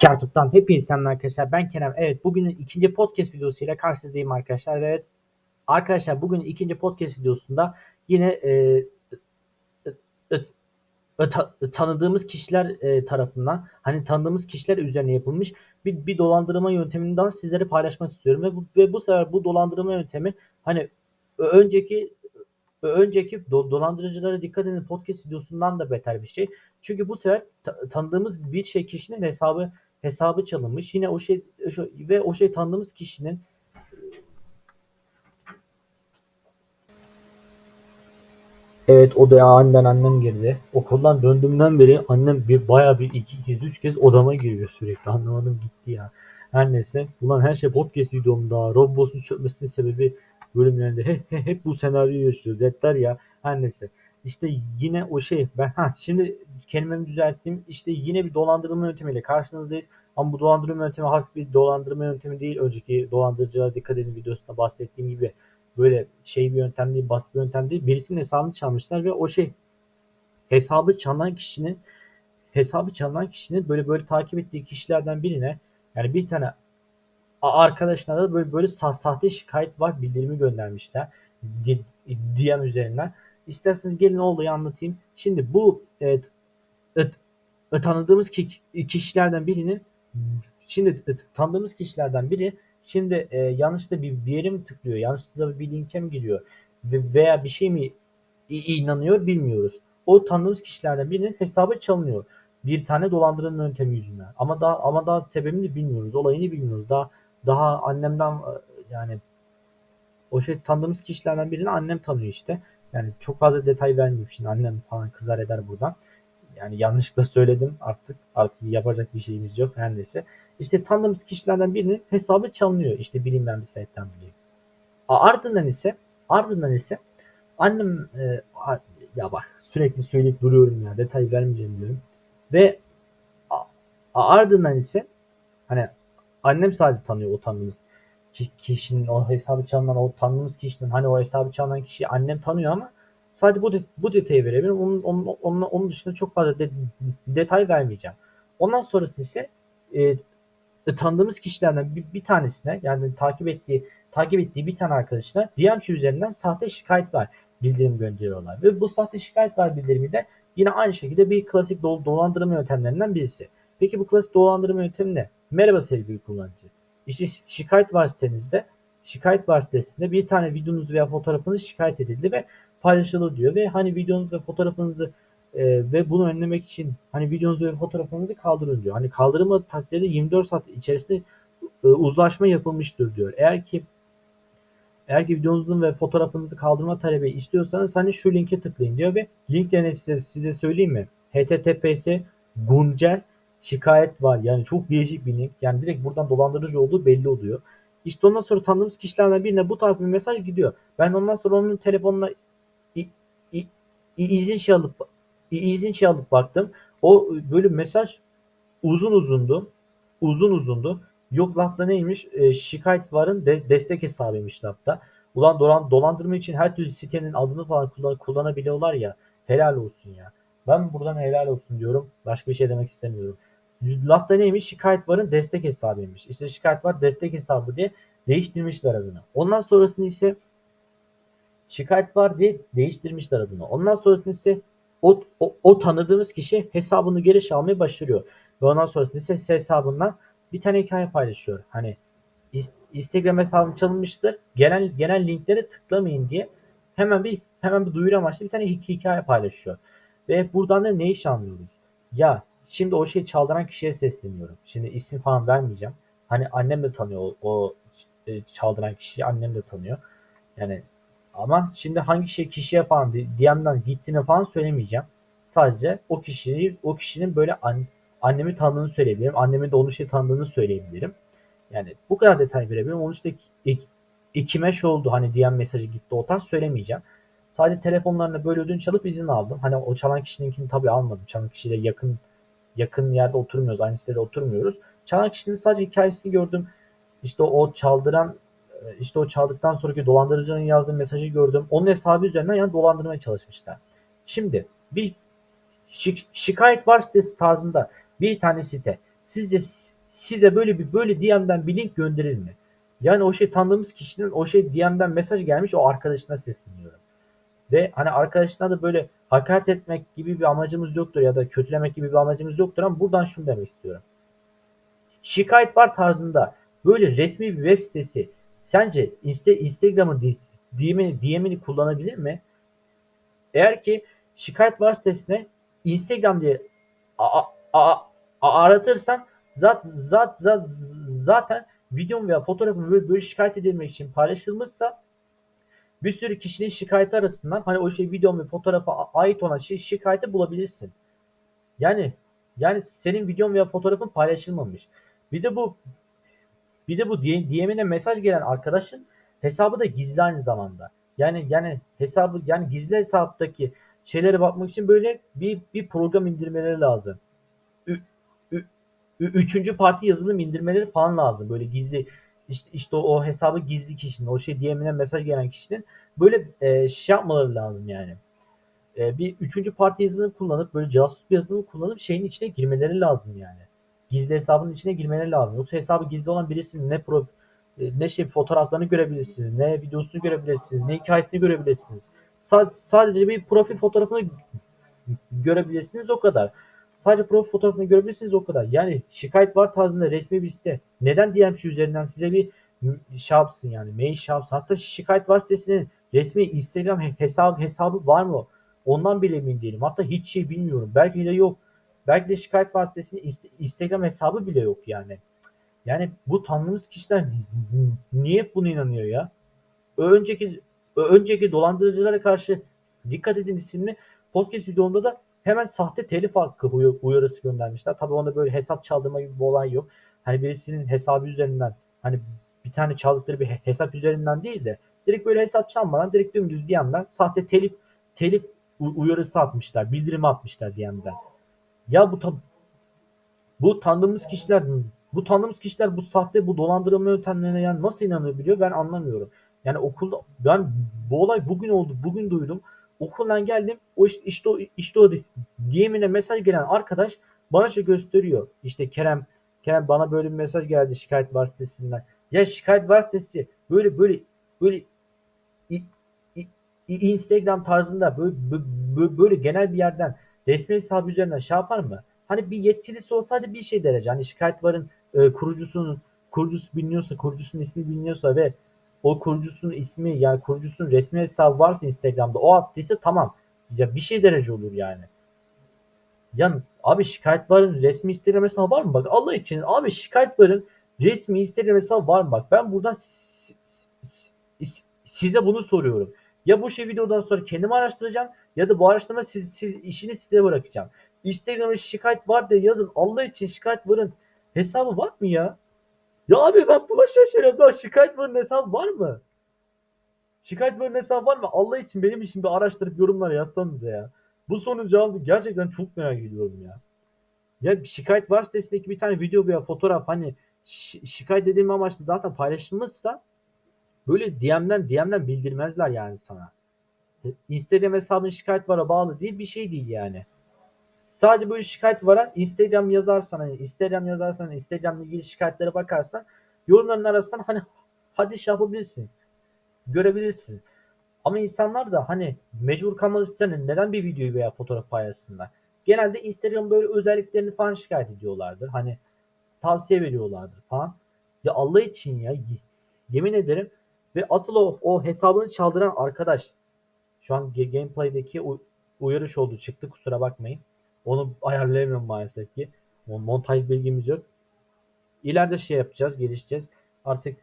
Kartup'tan hepinize selamlar arkadaşlar. Ben Kerem. Evet bugünün ikinci podcast videosuyla karşınızdayım arkadaşlar. Evet arkadaşlar bugün ikinci podcast videosunda yine e, e, e, ta- tanıdığımız kişiler e, tarafından hani tanıdığımız kişiler üzerine yapılmış bir, bir dolandırma yöntemini daha sizlere paylaşmak istiyorum. Ve bu, ve bu sefer bu dolandırma yöntemi hani önceki önceki do- dolandırıcılara dikkat edin podcast videosundan da beter bir şey. Çünkü bu sefer ta- tanıdığımız bir şey kişinin hesabı hesabı çalınmış. Yine o şey ve o şey tanıdığımız kişinin Evet odaya aniden annem girdi. Okuldan döndüğümden beri annem bir bayağı bir iki kez üç kez odama giriyor sürekli. Anlamadım gitti ya. Her neyse. Ulan her şey podcast videomda. Roblox'un çökmesinin sebebi bölümlerinde hep, hep, hep bu senaryoyu yaşıyoruz. Detler ya. Her neyse. İşte yine o şey. Ben ha şimdi kelimemi düzelttim. İşte yine bir dolandırma yöntemiyle karşınızdayız. Ama bu dolandırma yöntemi hafif bir dolandırma yöntemi değil. Önceki dolandırıcılara dikkat edin videosunda bahsettiğim gibi böyle şey bir yöntem değil, basit bir yöntem değil. Birisinin hesabını çalmışlar ve o şey hesabı çalan kişinin hesabı çalan kişinin böyle böyle takip ettiği kişilerden birine yani bir tane arkadaşına da böyle böyle sa- sahte şikayet var bildirimi göndermişler DM üzerinden. İsterseniz gelin olayı anlatayım. Şimdi bu e, t- e, tanıdığımız ki- kişilerden birinin şimdi e, tanıdığımız kişilerden biri şimdi e, yanlışlıkla bir, bir yere mi tıklıyor, yanlışlıkla bir linke mi giriyor ve- veya bir şey mi inanıyor bilmiyoruz. O tanıdığımız kişilerden birinin hesabı çalınıyor. Bir tane dolandırma yöntemi yüzünden. Ama daha ama daha sebebini bilmiyoruz. Olayını bilmiyoruz. Daha daha annemden e, yani o şey tanıdığımız kişilerden birini annem tanıyor işte. Yani çok fazla detay vermeyeyim şimdi. Annem falan kızar eder buradan. Yani yanlışlıkla söyledim artık. Artık yapacak bir şeyimiz yok her neyse. İşte tanıdığımız kişilerden birinin hesabı çalınıyor. İşte bilinmeyen bir dolayı. A- Ardından ise ardından ise annem e, ya bak sürekli söyleyip duruyorum ya detay vermeyeceğim diyorum. Ve a- ardından ise hani annem sadece tanıyor o tanıdığımız ki- kişinin o hesabı çalınan o tanıdığımız kişinin hani o hesabı çalınan kişiyi annem tanıyor ama sadece bu de- bu detayı verebilirim. Onun, onun, onun, dışında çok fazla de- detay vermeyeceğim. Ondan sonrasında ise e, tanıdığımız kişilerden bir, bir tanesine yani takip ettiği takip ettiği bir tane arkadaşına DMC üzerinden sahte şikayet var bildirim gönderiyorlar. Ve bu sahte şikayet var bildirimi de yine aynı şekilde bir klasik dol- dolandırma yöntemlerinden birisi. Peki bu klasik dolandırma yöntemi ne? Merhaba sevgili kullanıcı. İşte şikayet var sitenizde şikayet var sitesinde bir tane videonuz veya fotoğrafınız şikayet edildi ve paylaşıldı diyor ve hani videonuz ve fotoğrafınızı e, ve bunu önlemek için hani videonuzu ve fotoğrafınızı kaldırın diyor. Hani kaldırılmadığı takdirde 24 saat içerisinde e, uzlaşma yapılmıştır diyor. Eğer ki eğer ki videonuzun ve fotoğrafınızı kaldırma talebi istiyorsanız hani şu linke tıklayın diyor ve link size, size söyleyeyim mi? https güncel şikayet var. Yani çok değişik bir link. Yani direkt buradan dolandırıcı olduğu belli oluyor. İşte ondan sonra tanıdığımız kişilerden birine bu tarz bir mesaj gidiyor. Ben ondan sonra onun telefonuna izin şey alıp izin şey alıp baktım. O böyle mesaj uzun uzundu. Uzun uzundu. Yok lafta neymiş? E, şikayet varın de- destek hesabıymış lafta. Ulan dolan, dolandırma için her türlü sitenin adını falan kullan, kullanabiliyorlar ya. Helal olsun ya. Ben buradan helal olsun diyorum. Başka bir şey demek istemiyorum. Lafta neymiş? Şikayet varın destek hesabıymış. İşte şikayet var destek hesabı diye değiştirmişler adını. Ondan sonrasında ise şikayet var diye değiştirmişler adını. Ondan sonrasında ise o, o, o tanıdığımız kişi hesabını geri almayı başarıyor. Ve ondan sonrasında ise hesabından bir tane hikaye paylaşıyor. Hani Instagram hesabım çalınmıştır. Genel genel linklere tıklamayın diye hemen bir hemen bir duyuru amaçlı bir tane hik- hikaye paylaşıyor. Ve buradan da ne iş anlıyoruz? Ya şimdi o şeyi çaldıran kişiye sesleniyorum. Şimdi isim falan vermeyeceğim. Hani annem de tanıyor o, o e, çaldıran kişiyi annem de tanıyor. Yani ama şimdi hangi şey kişiye falan DM'den gittiğini falan söylemeyeceğim. Sadece o kişiyi o kişinin böyle an, annemi tanıdığını söyleyebilirim. Annemin de onu şey tanıdığını söyleyebilirim. Yani bu kadar detay verebilirim. Onun işte iki, iki oldu. Hani DM mesajı gitti o tarz söylemeyeceğim. Sadece telefonlarına böyle ödünç alıp izin aldım. Hani o çalan kişininkini tabii almadım. Çalan kişiyle yakın yakın yerde oturmuyoruz. Aynı sitede oturmuyoruz. Çalan kişinin sadece hikayesini gördüm. İşte o çaldıran e, işte o çaldıktan sonraki dolandırıcının yazdığı mesajı gördüm. Onun hesabı üzerinden yani dolandırmaya çalışmışlar. Şimdi bir şik- şikayet var sitesi tarzında bir tane site sizce size böyle bir böyle DM'den bir link gönderir mi? Yani o şey tanıdığımız kişinin o şey DM'den mesaj gelmiş o arkadaşına sesleniyorum. Ve hani arkadaşına da böyle hakaret etmek gibi bir amacımız yoktur ya da kötülemek gibi bir amacımız yoktur ama buradan şunu demek istiyorum. Şikayet var tarzında böyle resmi bir web sitesi sence Insta, Instagram'ın DM'ini, DM'ini kullanabilir mi? Eğer ki şikayet var sitesine Instagram diye a- a- a- aratırsan zat, zat, zat, zaten videom veya fotoğrafım böyle, böyle şikayet edilmek için paylaşılmışsa bir sürü kişinin şikayeti arasından hani o şey videom ve fotoğrafa ait olan şey şikayeti bulabilirsin. Yani yani senin videon veya fotoğrafın paylaşılmamış. Bir de bu bir de bu DM'ine mesaj gelen arkadaşın hesabı da gizli aynı zamanda. Yani yani hesabı yani gizli hesaptaki şeylere bakmak için böyle bir bir program indirmeleri lazım. Ü- ü- üçüncü parti yazılım indirmeleri falan lazım. Böyle gizli işte, işte o, o hesabı gizli kişinin, o şey DM'ine mesaj gelen kişinin böyle e, şey yapmaları lazım yani. E, bir üçüncü parti yazılım kullanıp böyle casus bir yazılım kullanıp şeyin içine girmeleri lazım yani. Gizli hesabın içine girmeleri lazım. Yoksa hesabı gizli olan birisinin ne pro e, ne şey fotoğraflarını görebilirsiniz, ne videosunu görebilirsiniz, ne hikayesini görebilirsiniz. Sa- sadece bir profil fotoğrafını görebilirsiniz o kadar. Sadece profil fotoğrafını görebilirsiniz o kadar. Yani şikayet var tarzında resmi bir site. Neden DMC üzerinden size bir şey yani mail şey. Hatta şikayet var sitesinin resmi Instagram hesabı, hesabı var mı? Ondan bile emin değilim. Hatta hiç şey bilmiyorum. Belki de yok. Belki de şikayet var sitesinin inst- Instagram hesabı bile yok yani. Yani bu tanıdığımız kişiler niye buna inanıyor ya? Önceki önceki dolandırıcılara karşı dikkat edin isimli podcast videomda da hemen sahte telif hakkı uy- uyarısı göndermişler. Tabii onda böyle hesap çaldırma gibi bir olay yok. Hani birisinin hesabı üzerinden hani bir tane çaldıkları bir he- hesap üzerinden değil de direkt böyle hesap çalmadan direkt dümdüz DM'den sahte telif telif uyarısı atmışlar. Bildirimi atmışlar DM'den. Ya bu tab bu tanıdığımız kişiler bu tanıdığımız kişiler bu sahte bu dolandırılma yöntemlerine yani nasıl inanabiliyor ben anlamıyorum. Yani okulda ben bu olay bugün oldu. Bugün duydum. Okuldan geldim. O işte, işte o işte o DM'ine mesaj gelen arkadaş bana şey gösteriyor. İşte Kerem Kerem bana böyle bir mesaj geldi şikayet var sitesinden. Ya şikayet var sitesi böyle böyle böyle Instagram tarzında böyle, böyle, böyle genel bir yerden resmi hesabı üzerinden şey yapar mı? Hani bir yetkilisi olsaydı bir şey derece. Hani şikayet varın e, kurucusunun kurucusu biliniyorsa, kurucusunun ismi biliniyorsa ve o kurucusunun ismi yani kurucusunun resmi hesabı varsa Instagram'da o attıysa tamam. Ya bir şey derece olur yani. Ya abi şikayet varın resmi Instagram hesabı var mı? Bak Allah için abi şikayet varın resmi Instagram hesabı var mı? Bak ben buradan si- si- si- size bunu soruyorum. Ya bu şey videodan sonra kendim araştıracağım ya da bu araştırma siz, siz işini size bırakacağım. Instagram'a şikayet var diye yazın. Allah için şikayet varın hesabı var mı ya? Ya abi ben buna şaşırıyorum. Lan şikayet varın hesabı var mı? Şikayet varın hesabı var mı? Allah için benim için bir araştırıp yorumlara yazsanıza ya. Bu sorunun cevabını gerçekten çok merak ediyorum ya. Ya şikayet var sitesindeki bir tane video veya fotoğraf hani şi- şikayet edilme amaçlı zaten paylaşılmışsa böyle DM'den DM'den bildirmezler yani sana. Instagram hesabın şikayet vara bağlı değil bir şey değil yani. Sadece böyle şikayet vara Instagram yazarsan hani Instagram yazarsan Instagram'la ilgili şikayetlere bakarsan yorumların arasından hani hadi şey yapabilirsin. Görebilirsin. Ama insanlar da hani mecbur kalmadıkça neden bir videoyu veya fotoğraf paylaşsınlar? Genelde Instagram böyle özelliklerini falan şikayet ediyorlardır. Hani tavsiye veriyorlardır falan. Ya Allah için ya yemin ederim ve asıl o, o hesabını çaldıran arkadaş şu an gameplay'deki uyarış oldu çıktı kusura bakmayın. Onu ayarlayamıyorum maalesef ki. Mon- Montaj bilgimiz yok. İleride şey yapacağız, gelişeceğiz. Artık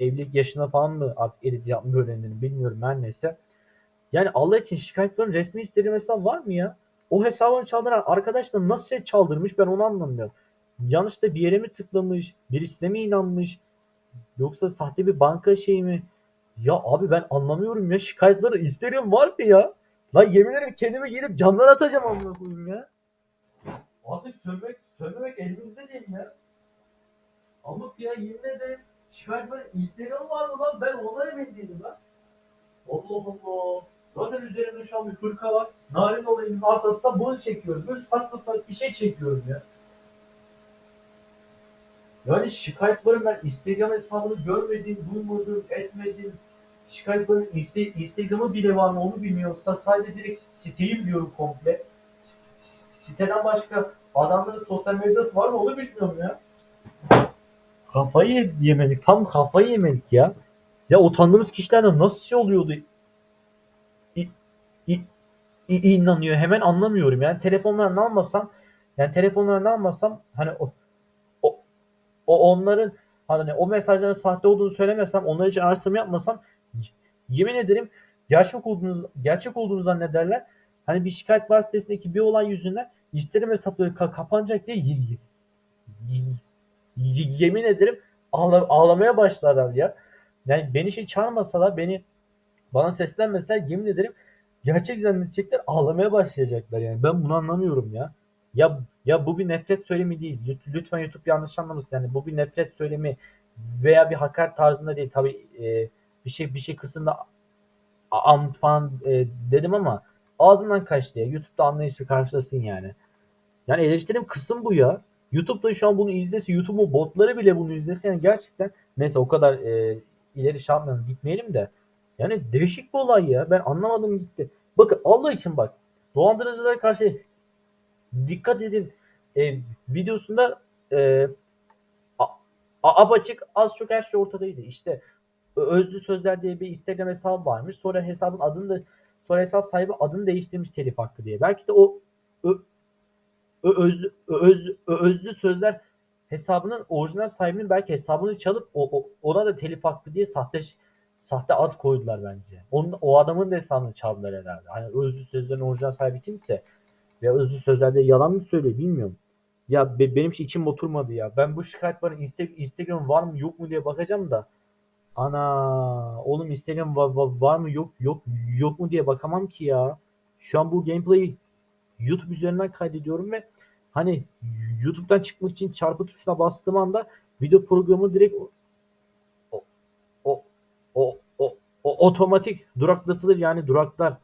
evlilik yaşına falan mı artık edit yapmayı öğrendiğini bilmiyorum her neyse. Yani Allah için şikayetlerin resmi istediğim hesap var mı ya? O hesabını çaldıran arkadaş da nasıl şey çaldırmış ben onu anlamıyorum. Yanlışta bir yere mi tıklamış? Birisine mi inanmış? Yoksa sahte bir banka şeyi mi? Ya abi ben anlamıyorum ya. Şikayetleri Instagram var mı ya? Lan yemin ederim kendime gidip camdan atacağım amına koyayım ya. Artık sövmek, sövmemek elimizde değil ya. Amık ya yemin ederim. Şikayetler Instagram vardı lan ben ona emin değilim lan. Allah Allah. Zaten üzerimde şu an bir hırka var. Narin olayının arkasında bunu çekiyorum. Böyle saçma saçma bir şey çekiyorum ya. Yani şikayet varım ben Instagram hesabını görmedim, duymadım, etmedim. Şikayet varım Insta, Instagram'ı bile var mı onu bilmiyorsa sadece direkt siteyi biliyorum komple. Siteden başka adamların sosyal medyası var mı onu bilmiyorum ya. Kafayı yemedik. Tam kafayı yemedik ya. Ya utandığımız kişilerden nasıl şey oluyordu? İ, i, i- inanıyor. Hemen anlamıyorum. Yani telefonlarını almasam yani telefonlarını almasam hani o, o, o onların hani o mesajların sahte olduğunu söylemesem, onlar için araştırma yapmasam yemin ederim gerçek olduğunu gerçek olduğunu zannederler. Hani bir şikayet var sitesindeki bir olay yüzünden isterim hesapları ka- kapanacak diye y- y- y- yemin ederim ağla- ağlamaya başlarlar ya. Yani beni şey çağırmasalar, beni bana seslenmeseler yemin ederim gerçek zannedecekler, ağlamaya başlayacaklar yani. Ben bunu anlamıyorum ya. Ya ya bu bir nefret söylemi değil. Lüt- Lütfen YouTube yanlış anlamasın. Yani bu bir nefret söylemi veya bir hakaret tarzında değil. Tabii e, bir şey bir şey kısımda am falan e, dedim ama ağzımdan kaçtı ya. YouTube'da anlayışla karşılasın yani. Yani eleştirim kısım bu ya. YouTube'da şu an bunu izlese, YouTube'un botları bile bunu izlese yani gerçekten neyse o kadar e, ileri şey yapmayalım, gitmeyelim de. Yani değişik bir olay ya. Ben anlamadım gitti. Bakın Allah için bak. Dolandırıcılara karşı dikkat edin. E, videosunda e, a, a- apaçık az çok her şey ortadaydı. İşte Özlü Sözler diye bir Instagram hesabı varmış. Sonra hesabın adını da sonra hesap sahibi adını değiştirmiş telif hakkı diye. Belki de o ö- Ö- özlü, özlü, özlü sözler hesabının orijinal sahibinin belki hesabını çalıp o, o- ona da telif hakkı diye sahte sahte ad koydular bence. Onun, o adamın da hesabını çaldılar herhalde. Hani özlü sözlerin orijinal sahibi kimse veya özlü sözlerde yalan mı söylüyor bilmiyorum. Ya be- benim hiç içim oturmadı ya. Ben bu şikayet var Insta- Instagram var mı yok mu diye bakacağım da ana oğlum Instagram var, var, var mı yok yok yok mu diye bakamam ki ya. Şu an bu gameplay'i YouTube üzerinden kaydediyorum ve hani YouTube'dan çıkmak için çarpı tuşuna bastığım anda video programı direkt o, o, o, o, o- otomatik duraklatılır yani duraklar.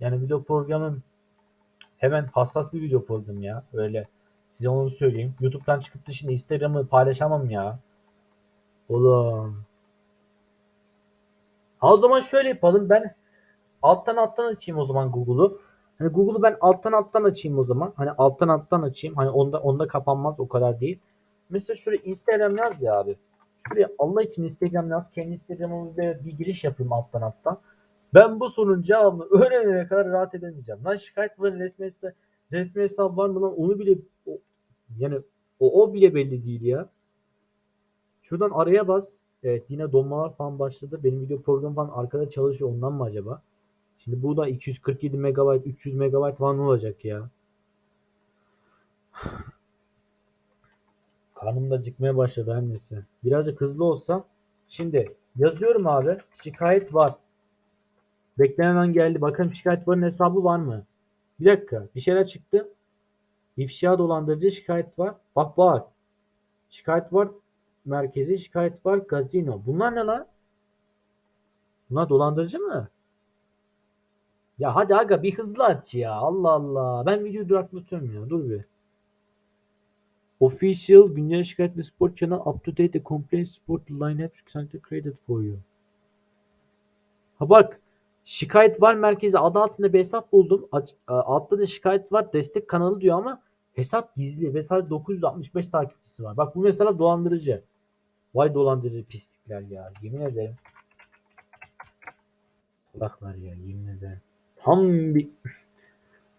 Yani video programım hemen hassas bir video programı ya. Öyle size onu söyleyeyim. YouTube'dan çıkıp da şimdi Instagram'ı paylaşamam ya. Oğlum. Ha o zaman şöyle yapalım. Ben alttan alttan açayım o zaman Google'u. Hani Google'u ben alttan alttan açayım o zaman. Hani alttan alttan açayım. Hani onda onda kapanmaz o kadar değil. Mesela şuraya Instagram yaz ya abi. Şuraya Allah için Instagram yaz. Kendi Instagram'ıma bir, giriş yapayım alttan alttan. Ben bu sorunun cevabını öğrenene kadar rahat edemeyeceğim. Lan şikayet var resmi, hesa- resmi hesap var mı lan onu bile o, yani o, o bile belli değil ya. Şuradan araya bas. Evet yine donmalar falan başladı. Benim video programım falan arkada çalışıyor ondan mı acaba? Şimdi bu da 247 MB, 300 MB falan olacak ya. Karnım da acıkmaya başladı her neyse. Birazcık hızlı olsam. Şimdi yazıyorum abi. Şikayet var. Beklenen geldi. Bakalım şikayet varın hesabı var mı? Bir dakika. Bir şeyler çıktı. İfşa dolandırıcı şikayet var. Bak bak. Şikayet var. Merkezi şikayet var. Gazino. Bunlar ne lan? Bunlar dolandırıcı mı? Ya hadi aga bir hızlı aç ya. Allah Allah. Ben videoyu duraklatıyorum ya. Dur bir. Official güncel şikayet ve spor channel up to date the complaint sport lineup center created for you. Ha bak. Şikayet var merkezi adı altında bir hesap buldum. A- altta da şikayet var destek kanalı diyor ama hesap gizli ve sadece 965 takipçisi var. Bak bu mesela dolandırıcı. Vay dolandırıcı pislikler ya. Yemin ederim. Kulaklar ya yemin ederim. Tam bir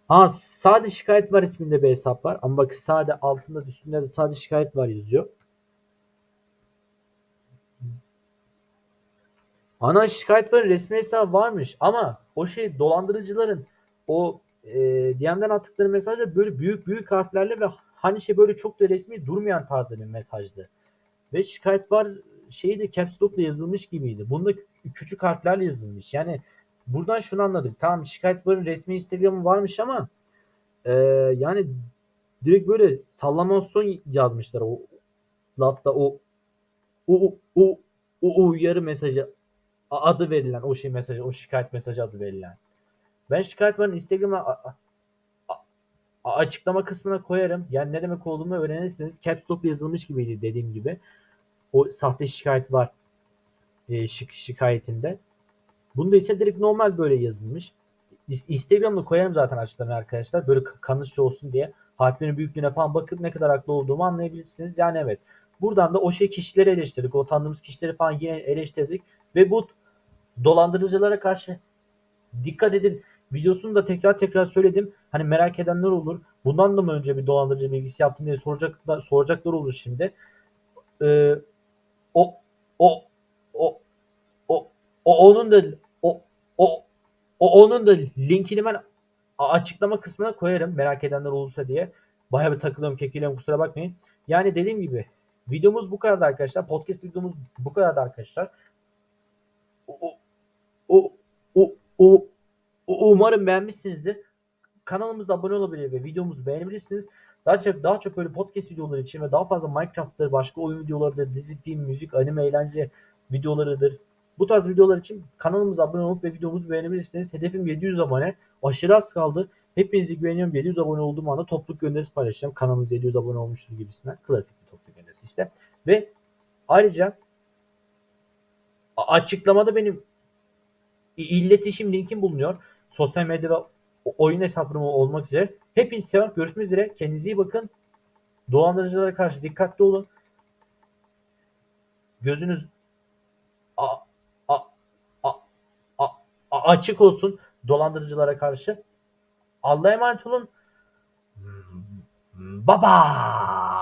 Ha sade şikayet var isminde bir hesap var. Ama bak sade altında üstünde de sadece şikayet var yazıyor. Ana şikayet var resmi hesabı varmış ama o şey dolandırıcıların o e, DM'den attıkları mesajlar böyle büyük büyük harflerle ve hani şey böyle çok da resmi durmayan tarzda bir mesajdı. Ve şikayet var şeyi de caps lock'la yazılmış gibiydi. Bunda kü- küçük harflerle yazılmış. Yani buradan şunu anladık. Tamam şikayet varın resmi Instagram'ı varmış ama e, yani direkt böyle sallamasyon yazmışlar o lafta o o o o uyarı mesajı adı verilen o şey mesajı o şikayet mesajı adı verilen. Ben şikayet varın Instagram'a açıklama kısmına koyarım. Yani ne demek olduğunu öğrenirsiniz. Caps Lock'la yazılmış gibiydi dediğim gibi. O sahte şikayet var. E, şik şikayetinde. Bunda ise direkt normal böyle yazılmış. Instagram'da koyarım zaten açıklamaya arkadaşlar. Böyle k- kanıtçı olsun diye. Harflerin büyüklüğüne falan bakıp ne kadar haklı olduğumu anlayabilirsiniz. Yani evet. Buradan da o şey kişileri eleştirdik. O tanıdığımız kişileri falan yine eleştirdik. Ve bu dolandırıcılara karşı dikkat edin. Videosunu da tekrar tekrar söyledim. Hani merak edenler olur. Bundan da mı önce bir dolandırıcı bilgisi yaptın diye soracaklar, soracaklar olur şimdi. Ee, o o o o o onun da o o o onun da linkini ben açıklama kısmına koyarım merak edenler olursa diye. Bayağı bir takılıyorum kekiliyorum kusura bakmayın. Yani dediğim gibi videomuz bu kadar arkadaşlar. Podcast videomuz bu kadar arkadaşlar. O o o o- umarım beğenmişsinizdir. Kanalımıza abone olabilir ve videomuzu beğenebilirsiniz. Daha çok daha çok böyle podcast videoları için ve daha fazla Minecraft'tır, başka oyun videolarıdır, dizi, film, müzik, anime, eğlence videolarıdır. Bu tarz videolar için kanalımıza abone olup ve videomuzu beğenebilirsiniz. Hedefim 700 abone. Aşırı az kaldı. Hepinizi güveniyorum. 700 abone olduğum anda topluluk gönderisi paylaşacağım. Kanalımız 700 abone olmuştur gibisinden. Klasik bir topluluk gönderisi işte. Ve ayrıca açıklamada benim iletişim linkim bulunuyor. Sosyal medya oyun hesaplarım olmak üzere. Hepinizi seviyorum. Görüşmek üzere. Kendinize iyi bakın. Dolandırıcılara karşı dikkatli olun. Gözünüz a, a, a, a, a- açık olsun dolandırıcılara karşı. Allah'a emanet olun. Baba.